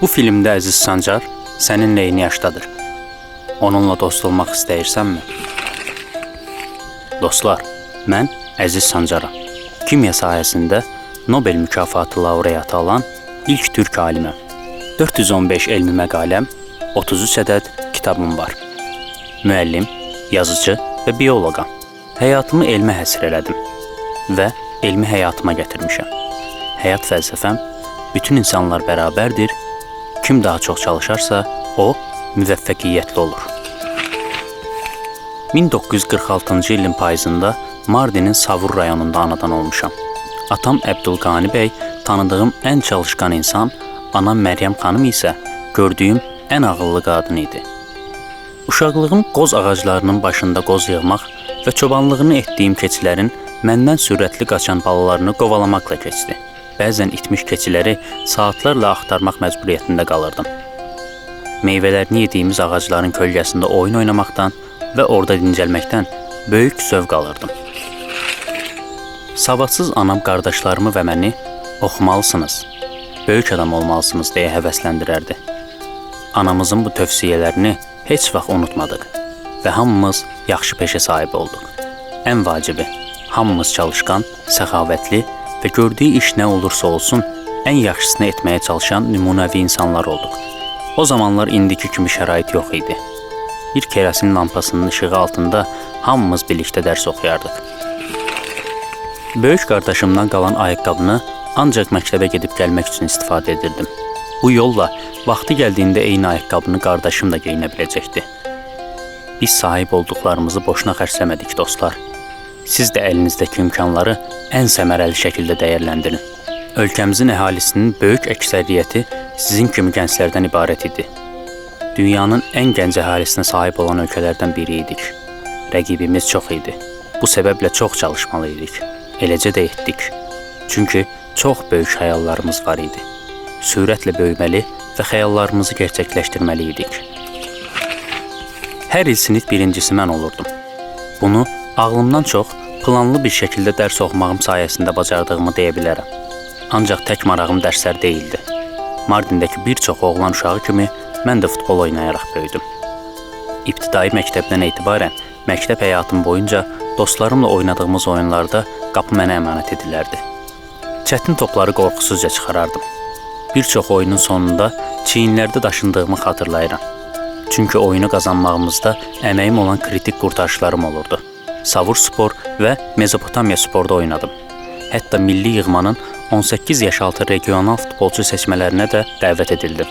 Bu filmdə Əziz Sancar səninlə eyni yaşdadır. Onunla dost olmaq istəyirsənmi? Dostlar, mən Əziz Sancaram. Kimya sahəsində Nobel mükafatı laureatı alan ilk türk aliməm. 415 elmi məqaləm, 33 ədəd kitabım var. Müəllim, yazıcı və bioloqam. Həyatımı elmə həsr elədim və elmi həyatıma gətirmişəm. Həyat fəlsəfəm bütün insanlar bərabərdir. Kim daha çox çalışarsa, o müvəffəqiyyətli olur. 1946-cı ilin payızında Mardinin Savur rayonunda anadan olmuşam. Atam Əbdülqani bəy tanıdığım ən çalışqan insan, anam Məryəm xanım isə gördüyüm ən ağıllı qadın idi. Uşaqlığım qoz ağaclarının başında qoz yığmaq və çobanlığını etdiyim keçilərin məndən sürətli qaçan balalarını qovalamaqla keçdi. Bəzən itmiş keçiləri saatlarla axtarmaq məcburiyyətində qalırdım. Meyvələrini yediyimiz ağacların kölgəsində oyun oynamaqdan və orada dincəlməkdən böyük zövq alırdım. Savadsız anam qardaşlarımı və məni oxumalısınız, böyük adam olmalısınız deyə həvəsləndirərdi. Anamızın bu tövsiyələrini heç vaxt unutmadıq və hamımız yaxşı peşə sahibi olduq. Ən vacibi, hamımız çalışqan, səxavətli və gördüyü iş nə olursa olsun ən yaxşısını etməyə çalışan nümunəvi insanlar olduq. O zamanlar indiki kimi şərait yox idi. Bir kerasin lampasının işığı altında hamımız birlikdə dərs oxuyardıq. Böyük qardaşımdan qalan ayaqqabını ancaq məktəbə gedib gəlmək üçün istifadə edirdim. Bu yolla vaxtı gəldiyində eyni ayaqqabını qardaşım da geyinə biləcəkdi. Biz sahib olduqlarımızı boşuna xərcləmədik dostlar. Siz də əlinizdəki imkanları ən səmərəli şəkildə dəyərləndirin. Ölkəmizin əhalisinin böyük əksəriyyəti sizin kimi gənclərdən ibarət idi. Dünyanın ən gənc əhalisinə sahib olan ölkələrdən biri idik. Rəqibimiz çox idi. Bu səbəblə çox çalışmalı idik. Eləcə də etdik. Çünki çox böyük xəyallarımız var idi. Sürətlə böyüməli və xəyallarımızı gerçəkləşdirməli idik. Hər il sinif birincisi mən olurdum. Bunu ağlımdan çox planlı bir şəkildə dərs oxumağım sayəsində bacardığımı deyə bilərəm. Ancaq tək marağım dərslər deyildi. Mardindəki bir çox oğlan uşağı kimi mən də futbol oynayaraq böyüdüm. İbtidai məktəbdən etibarən məktəb həyatım boyunca dostlarımla oynadığımız oyunlarda qapı mənə əmanət edilərdi. Çətin topları qorxusuzca çıxarardım. Bir çox oyunun sonunda çiyinlərdə daşındığımı xatırlayıram. Çünki oyunu qazanmağımızda əməyim olan kritik qurtarışlarım olurdu. Savur spor və Mezopotamiya sporda oynadım. Hətta milli yığmanın 18 yaş altı regional futbolçu seçmələrinə də dəvət edildim.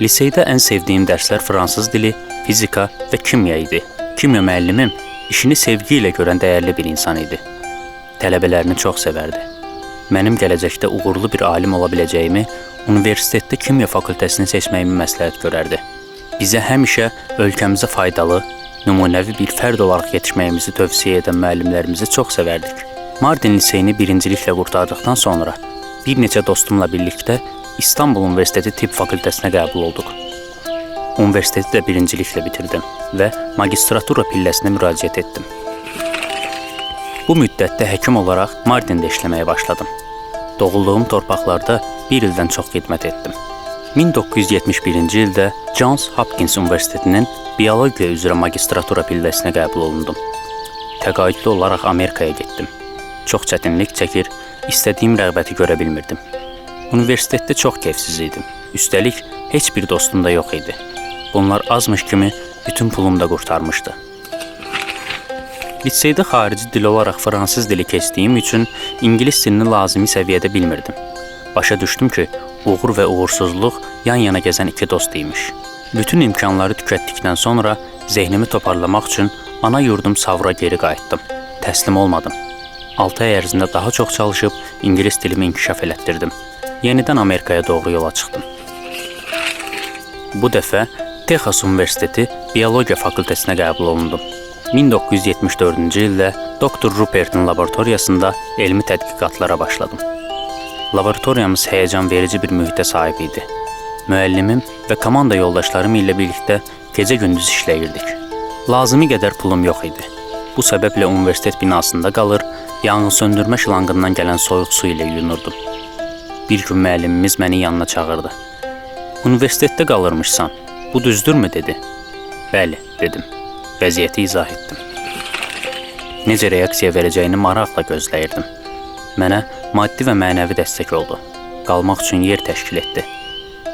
Liseydə ən sevdiyim dərslər fransız dili, fizika və kimya idi. Kimya müəllimim işini sevgi ilə görən dəyərli bir insan idi. Tələbələrini çox sevərdi. Mənim gələcəkdə uğurlu bir alim ola biləcəyimi, universitetdə kimya fakültəsini seçməyimi məsləhət görərdi. Bizə həmişə ölkəmizə faydalı, nümunəvi bir fərd olaraq yetişməyimizi tövsiyə edən müəllimlərimizi çox sevərdik. Mardin liseyini birinciliklə qurtardıqdan sonra bir neçə dostumla birlikdə İstanbul Universiteti Tibb Fakültəsinə qəbul olduq. Universiteti də birinciliklə bitirdim və magistratura pilləsinə müraciət etdim. Bu müddətdə həkim olaraq Mardində işləməyə başladım. Doğulduğum torpaqlarda bir ildən çox xidmət etdim. 1971-ci ildə Johns Hopkins Universitetinin biologiya üzrə magistratura pilləsinə qəbul olundum. Təqaüdlü olaraq Amerikaya getdim. Çox çətinlik çəkir, istədiyim rəğbəti görə bilmirdim. Universitetdə çox keyfsiz idim. Üstəlik heç bir dostum da yox idi. Bunlar azmış kimi bütün pulum da qurtarmışdı. Liseydə xarici dil olaraq fransız dili keçdiyim üçün ingilis dilini lazımi səviyyədə bilmirdim. Başa düşdüm ki, uğur və uğursuzluq yan-yana gəzən iki dost imiş. Bütün imkanları tükətdikdən sonra zehnimi toparlamaq üçün ana yurdum Savra geri qayıtdım. Təslim olmadım. 6 ay ərzində daha çox çalışıb ingilis dilimi inkişaf elətdirdim. Yenidən Amerikaya doğru yola çıxdım. Bu dəfə Texas Universiteti Biologiya fakültəsinə qəbul olundum. 1974-cü ildə doktor Rupertin laboratoriyasında elmi tədqiqatlara başladım. Laboratoriyamız həyəcan verici bir mühitə sahib idi. Müəllimim və komanda yoldaşlarım ilə birlikdə gecə-gündüz işləyirdik. Lazımi qədər pulum yox idi. Bu səbəblə universitet binasında qalır, yanğın söndürmə şlanqından gələn soyuq su ilə yuyunurdum. Bir gün müəllimimiz məni yanına çağırdı. Universitetdə qalırmışsan. Bu düzdürmü dedi. Bəli, dedim. Vəziyyəti izah etdim. Necə reaksiya verəcəyini maraqla gözləyirdim. Mənə maddi və mənəvi dəstək oldu. Qalmaq üçün yer təşkil etdi.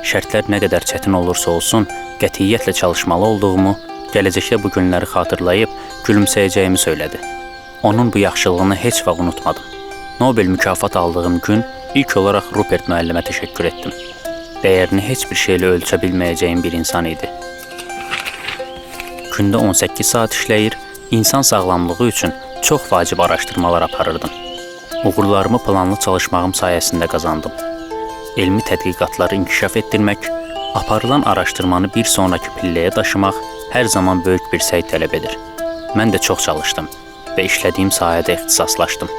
Şərtlər nə qədər çətin olursa olsun, qətiyyətlə çalışmalı olduğumu, gələcəkdə bu günləri xatırlayıb gülümsəyəcəyimi söylədi. Onun bu yaxşılığını heç vaxt unutmadım. Nobel mükafat aldığım gün ilk olaraq Rupert müəllimə təşəkkür etdim. Dəyərini heç bir şeylə ölçə bilməyəcəyim bir insan idi. Gündə 18 saat işləyir, insan sağlamlığı üçün çox vacib araşdırmalar aparırdım. Uğurlarımı planlı çalışmağım sayəsində qazandım. Elmi tədqiqatları inkişaf etdirmək, aparılan araşdırmanı bir sonrakı pilləyə daşımaq hər zaman böyük bir səy tələb edir. Mən də çox çalışdım və işlədiyim sahədə ixtisaslaşdım.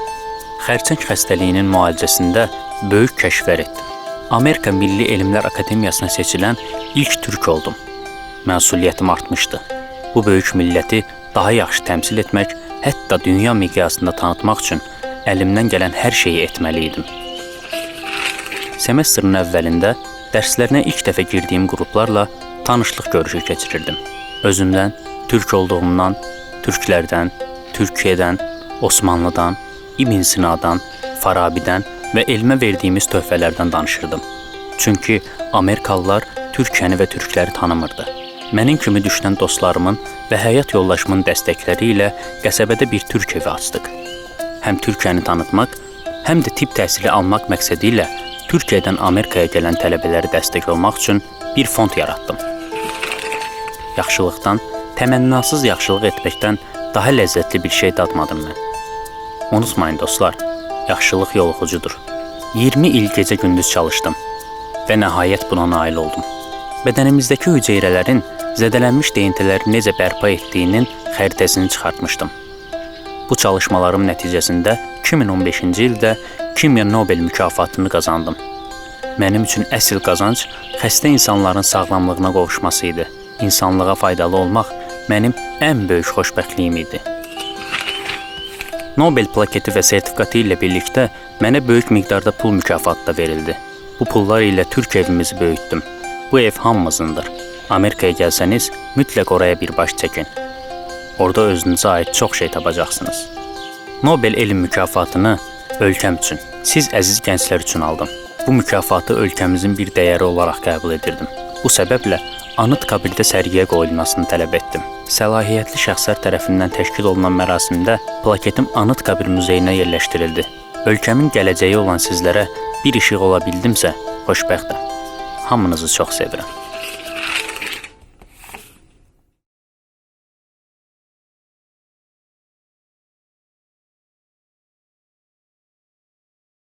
Xərçəng xəstəliyinin müalicəsində böyük kəşflər etdim. Amerika Milli Elmlər Akademiyasına seçilən ilk türk oldum. Məsuliyyətim artmışdı. Bu böyük milləti daha yaxşı təmsil etmək, hətta dünya miqyasında tanıtmaq üçün əlimdən gələn hər şeyi etməli idim. Semestrın əvvəlində dərslərinə ilk dəfə girdiyim qruplarla tanışlıq görüşü keçirirdim. Özümdən, türk olduğumdan, türklərdən, Türkiyədən, Osmanlıdan, İbn Sinadan, Farabidən və elmə verdiyimiz töhfələrdən danışırdım. Çünki Amerikalılar Türkiyəni və türkləri tanımırdı. Mənim kimi düşünən dostlarımın və həyat yoldaşımın dəstəkləri ilə qəsəbədə bir türk evi açdıq. Həm Türkiyəni tanıtmaq, həm də tibb təhsili almaq məqsədi ilə Türkiyədən Amerikaya gələn tələbələri dəstək olmaq üçün bir fond yaratdım. Yaxşılıqdan, təmənnasız yaxşılıq etməkdən daha ləzzətli bir şey dadmadım mən. Unutmayın dostlar, yaxşılıq yoluxucudur. 20 il gecə gündüz çalışdım və nəhayət buna nail oldum. Bədənimizdəki hüceyrələrin zədələnmiş deyintiləri necə bərpa etdiyinin xəritəsini çıxartmışdım. Bu çalışmalarım nəticəsində 2015-ci ildə Kimya Nobel mükafatını qazandım. Mənim üçün əsl qazanc xəstə insanların sağlamlığına qovuşması idi. İnsanlığa faydalı olmaq mənim ən böyük xoşbəxtliyim idi. Nobel plaketi və sertifikatı ilə birlikdə mənə böyük miqdarda pul mükafatı da verildi. Bu pullar ilə türk evimizi böyütdüm. Bu ev hamımızındır. Amerikaya gəlsəniz, mütləq oraya bir baş çəkin. Orada özünüzə aid çox şey tapacaqsınız. Nobel elm mükafatını ölkəm üçün, siz əziz gənclər üçün aldım. Bu mükafatı ölkəmizin bir dəyəri olaraq qəbul edirdim. Bu səbəblə anıt kabirdə sərgiyə qoyulmasını tələb etdim. Səlahiyyətli şəxslər tərəfindən təşkil olunan mərasimdə plaketim Anıt Kabir muzeyinə yerləşdirildi. Ölkəmin gələcəyi olan sizlərə bir işıq ola bildimsə, xoşbəxtəm. Hamınızı çox sevirəm.